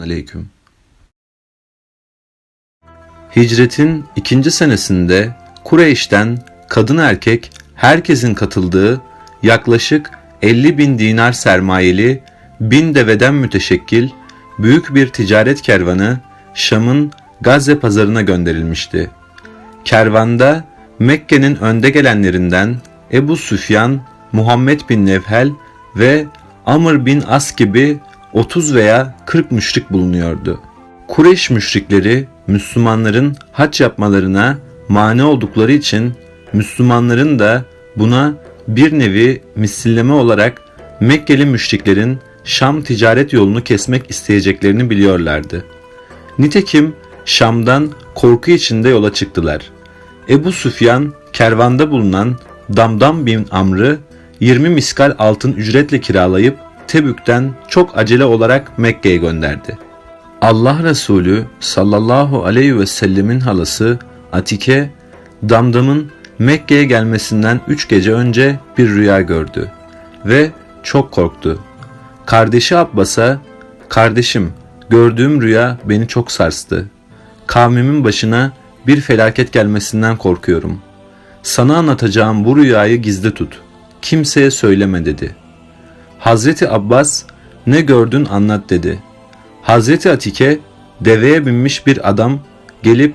Aleyküm. Hicretin ikinci senesinde Kureyş'ten kadın erkek herkesin katıldığı yaklaşık 50 bin dinar sermayeli bin deveden müteşekkil büyük bir ticaret kervanı Şam'ın Gazze pazarına gönderilmişti. Kervanda Mekke'nin önde gelenlerinden Ebu Süfyan, Muhammed bin Nevhel ve Amr bin As gibi 30 veya 40 müşrik bulunuyordu. Kureyş müşrikleri Müslümanların hac yapmalarına mani oldukları için Müslümanların da buna bir nevi misilleme olarak Mekkeli müşriklerin Şam ticaret yolunu kesmek isteyeceklerini biliyorlardı. Nitekim Şam'dan korku içinde yola çıktılar. Ebu Süfyan kervanda bulunan Damdam bin Amr'ı 20 miskal altın ücretle kiralayıp Tebük'ten çok acele olarak Mekke'ye gönderdi. Allah Resulü sallallahu aleyhi ve sellemin halası Atike, Damdam'ın Mekke'ye gelmesinden üç gece önce bir rüya gördü ve çok korktu. Kardeşi Abbas'a, kardeşim gördüğüm rüya beni çok sarstı. Kavmimin başına bir felaket gelmesinden korkuyorum. Sana anlatacağım bu rüyayı gizli tut. Kimseye söyleme dedi. Hazreti Abbas ne gördün anlat dedi. Hazreti Atike deveye binmiş bir adam gelip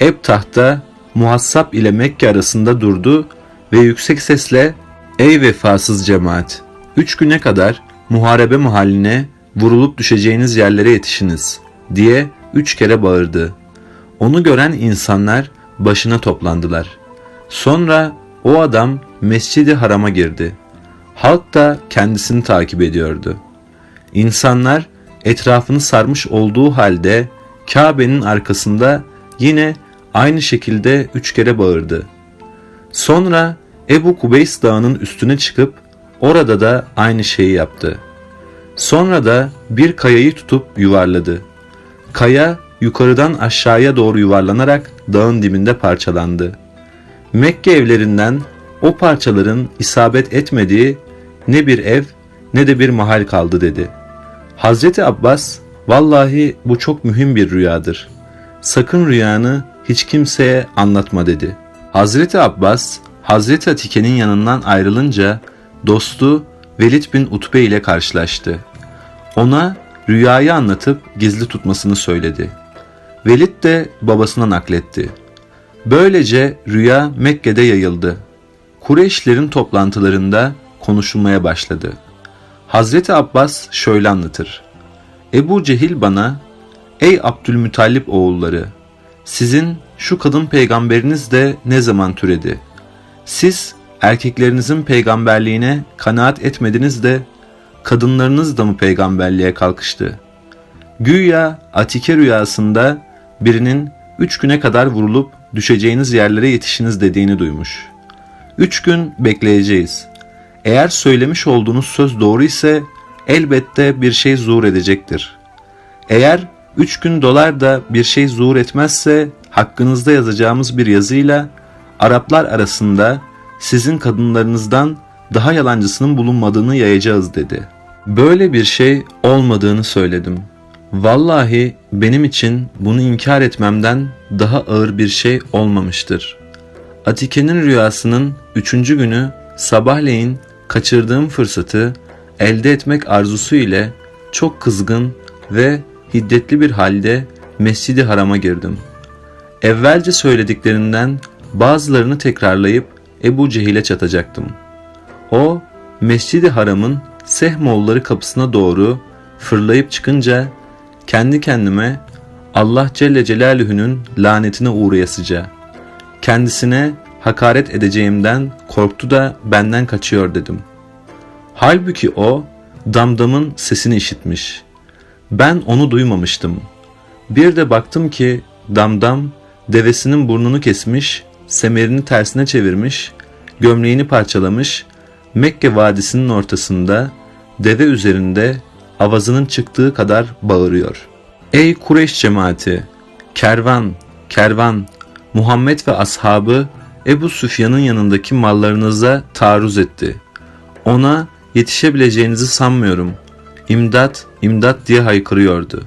Ebtah'ta muhassap ile Mekke arasında durdu ve yüksek sesle ''Ey vefasız cemaat! Üç güne kadar muharebe mahalline vurulup düşeceğiniz yerlere yetişiniz.'' diye üç kere bağırdı. Onu gören insanlar başına toplandılar. Sonra o adam Mescid-i Haram'a girdi. Halk da kendisini takip ediyordu. İnsanlar etrafını sarmış olduğu halde Kabe'nin arkasında yine aynı şekilde üç kere bağırdı. Sonra Ebu Kubeys dağının üstüne çıkıp orada da aynı şeyi yaptı. Sonra da bir kayayı tutup yuvarladı. Kaya yukarıdan aşağıya doğru yuvarlanarak dağın dibinde parçalandı. Mekke evlerinden o parçaların isabet etmediği ne bir ev ne de bir mahal kaldı dedi. Hazreti Abbas, vallahi bu çok mühim bir rüyadır. Sakın rüyanı hiç kimseye anlatma dedi. Hazreti Abbas, Hazreti Atike'nin yanından ayrılınca dostu Velid bin Utbe ile karşılaştı. Ona rüyayı anlatıp gizli tutmasını söyledi. Velid de babasına nakletti. Böylece rüya Mekke'de yayıldı. Kureyşlerin toplantılarında konuşulmaya başladı. Hazreti Abbas şöyle anlatır. Ebu Cehil bana, Ey Abdülmutallip oğulları, sizin şu kadın peygamberiniz de ne zaman türedi? Siz erkeklerinizin peygamberliğine kanaat etmediniz de kadınlarınız da mı peygamberliğe kalkıştı? Güya Atike rüyasında birinin üç güne kadar vurulup düşeceğiniz yerlere yetişiniz dediğini duymuş. Üç gün bekleyeceğiz. Eğer söylemiş olduğunuz söz doğru ise elbette bir şey zuhur edecektir. Eğer üç gün dolar da bir şey zuhur etmezse hakkınızda yazacağımız bir yazıyla Araplar arasında sizin kadınlarınızdan daha yalancısının bulunmadığını yayacağız dedi. Böyle bir şey olmadığını söyledim. Vallahi benim için bunu inkar etmemden daha ağır bir şey olmamıştır. Atike'nin rüyasının üçüncü günü sabahleyin kaçırdığım fırsatı elde etmek arzusu ile çok kızgın ve hiddetli bir halde Mescid-i Haram'a girdim. Evvelce söylediklerinden bazılarını tekrarlayıp Ebu Cehil'e çatacaktım. O, Mescid-i Haram'ın Sehmoğulları kapısına doğru fırlayıp çıkınca kendi kendime Allah Celle Celaluhu'nun lanetine uğrayasıca kendisine hakaret edeceğimden korktu da benden kaçıyor dedim. Halbuki o damdamın sesini işitmiş. Ben onu duymamıştım. Bir de baktım ki damdam devesinin burnunu kesmiş, semerini tersine çevirmiş, gömleğini parçalamış, Mekke vadisinin ortasında deve üzerinde avazının çıktığı kadar bağırıyor. Ey Kureyş cemaati! Kervan, kervan, Muhammed ve ashabı Ebu Süfyan'ın yanındaki mallarınıza taarruz etti. Ona yetişebileceğinizi sanmıyorum. İmdat, imdat diye haykırıyordu.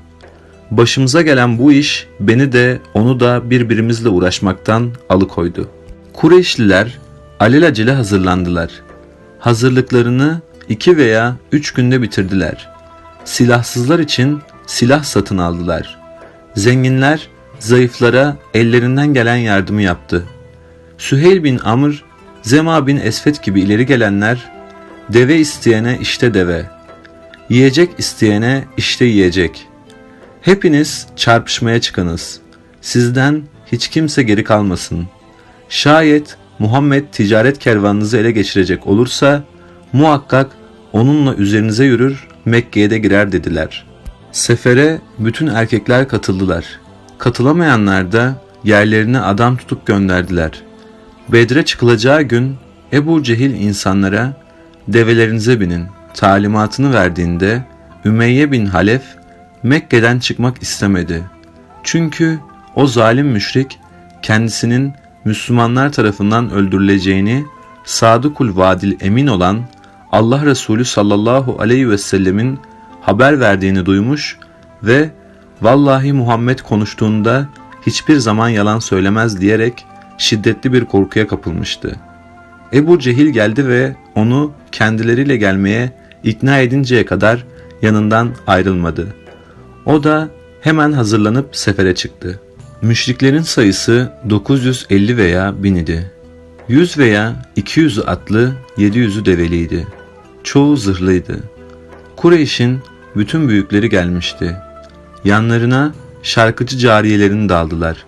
Başımıza gelen bu iş beni de onu da birbirimizle uğraşmaktan alıkoydu. Kureyşliler alelacele hazırlandılar. Hazırlıklarını iki veya üç günde bitirdiler. Silahsızlar için silah satın aldılar. Zenginler zayıflara ellerinden gelen yardımı yaptı. Süheyl bin Amr, Zema bin Esfet gibi ileri gelenler deve isteyene işte deve, yiyecek isteyene işte yiyecek. Hepiniz çarpışmaya çıkınız. Sizden hiç kimse geri kalmasın. Şayet Muhammed ticaret kervanınızı ele geçirecek olursa muhakkak onunla üzerinize yürür Mekke'ye de girer dediler. Sefere bütün erkekler katıldılar. Katılamayanlar da yerlerine adam tutup gönderdiler. Bedre çıkılacağı gün Ebu Cehil insanlara develerinize binin talimatını verdiğinde Ümeyye bin Halef Mekke'den çıkmak istemedi. Çünkü o zalim müşrik kendisinin Müslümanlar tarafından öldürüleceğini Sadıkul Vadil emin olan Allah Resulü sallallahu aleyhi ve sellemin haber verdiğini duymuş ve vallahi Muhammed konuştuğunda hiçbir zaman yalan söylemez diyerek şiddetli bir korkuya kapılmıştı. Ebu Cehil geldi ve onu kendileriyle gelmeye ikna edinceye kadar yanından ayrılmadı. O da hemen hazırlanıp sefere çıktı. Müşriklerin sayısı 950 veya 1000 idi. 100 veya 200 atlı, 700'ü develiydi. Çoğu zırhlıydı. Kureyş'in bütün büyükleri gelmişti. Yanlarına şarkıcı cariyelerini daldılar.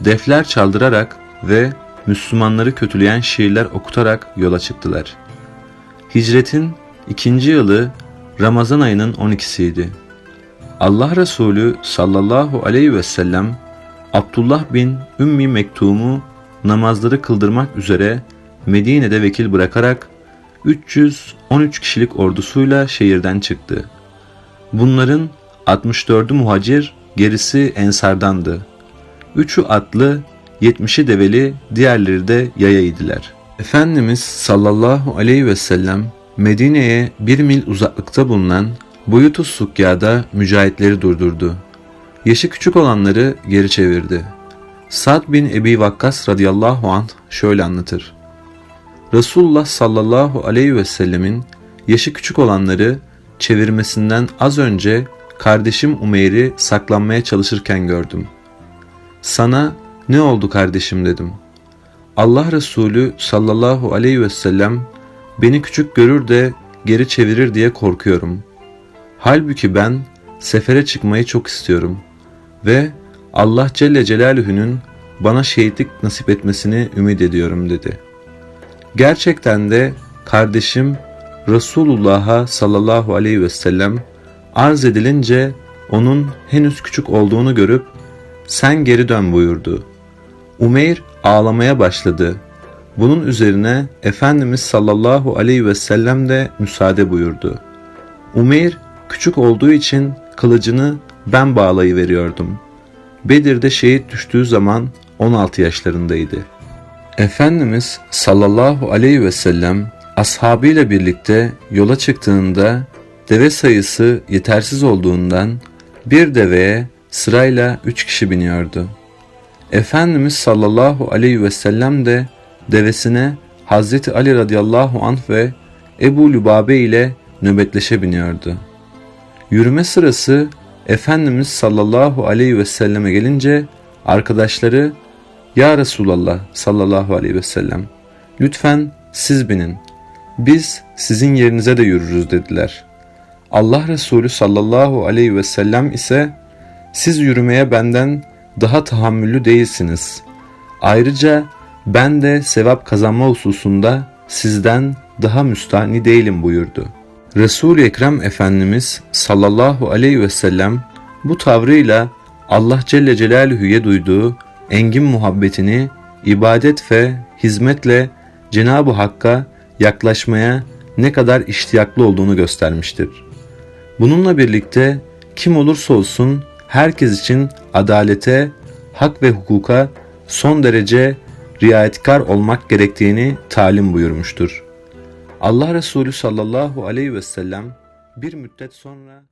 Defler çaldırarak ve Müslümanları kötüleyen şiirler okutarak yola çıktılar. Hicretin ikinci yılı Ramazan ayının 12'siydi. Allah Resulü sallallahu aleyhi ve sellem Abdullah bin Ümmi Mektum'u namazları kıldırmak üzere Medine'de vekil bırakarak 313 kişilik ordusuyla şehirden çıktı. Bunların 64'ü muhacir, gerisi ensardandı. Üçü atlı, 70'i develi, diğerleri de yaya idiler. Efendimiz sallallahu aleyhi ve sellem Medine'ye bir mil uzaklıkta bulunan Buyutus Sukya'da mücahitleri durdurdu. Yaşı küçük olanları geri çevirdi. Sad bin Ebi Vakkas radıyallahu anh şöyle anlatır. Resulullah sallallahu aleyhi ve sellemin yaşı küçük olanları çevirmesinden az önce kardeşim Umeyr'i saklanmaya çalışırken gördüm. Sana ne oldu kardeşim dedim. Allah Resulü sallallahu aleyhi ve sellem beni küçük görür de geri çevirir diye korkuyorum. Halbuki ben sefere çıkmayı çok istiyorum ve Allah Celle Celaluhu'nun bana şehitlik nasip etmesini ümit ediyorum dedi. Gerçekten de kardeşim Resulullah'a sallallahu aleyhi ve sellem arz edilince onun henüz küçük olduğunu görüp sen geri dön buyurdu. Umeyr ağlamaya başladı. Bunun üzerine Efendimiz sallallahu aleyhi ve sellem de müsaade buyurdu. Umeyr küçük olduğu için kılıcını ben bağlayıveriyordum. Bedir'de şehit düştüğü zaman 16 yaşlarındaydı. Efendimiz sallallahu aleyhi ve sellem ashabıyla birlikte yola çıktığında deve sayısı yetersiz olduğundan bir deveye sırayla üç kişi biniyordu. Efendimiz sallallahu aleyhi ve sellem de devesine Hazreti Ali radıyallahu anh ve Ebu Lübabe ile nöbetleşe biniyordu. Yürüme sırası Efendimiz sallallahu aleyhi ve selleme gelince arkadaşları Ya Resulallah sallallahu aleyhi ve sellem lütfen siz binin biz sizin yerinize de yürürüz dediler. Allah Resulü sallallahu aleyhi ve sellem ise siz yürümeye benden daha tahammüllü değilsiniz. Ayrıca ben de sevap kazanma hususunda sizden daha müstahni değilim buyurdu. Resul-i Ekrem Efendimiz sallallahu aleyhi ve sellem bu tavrıyla Allah Celle Celaluhu'ya duyduğu engin muhabbetini ibadet ve hizmetle Cenab-ı Hakk'a yaklaşmaya ne kadar iştiyaklı olduğunu göstermiştir. Bununla birlikte kim olursa olsun herkes için adalete, hak ve hukuka son derece riayetkar olmak gerektiğini talim buyurmuştur. Allah Resulü sallallahu aleyhi ve sellem bir müddet sonra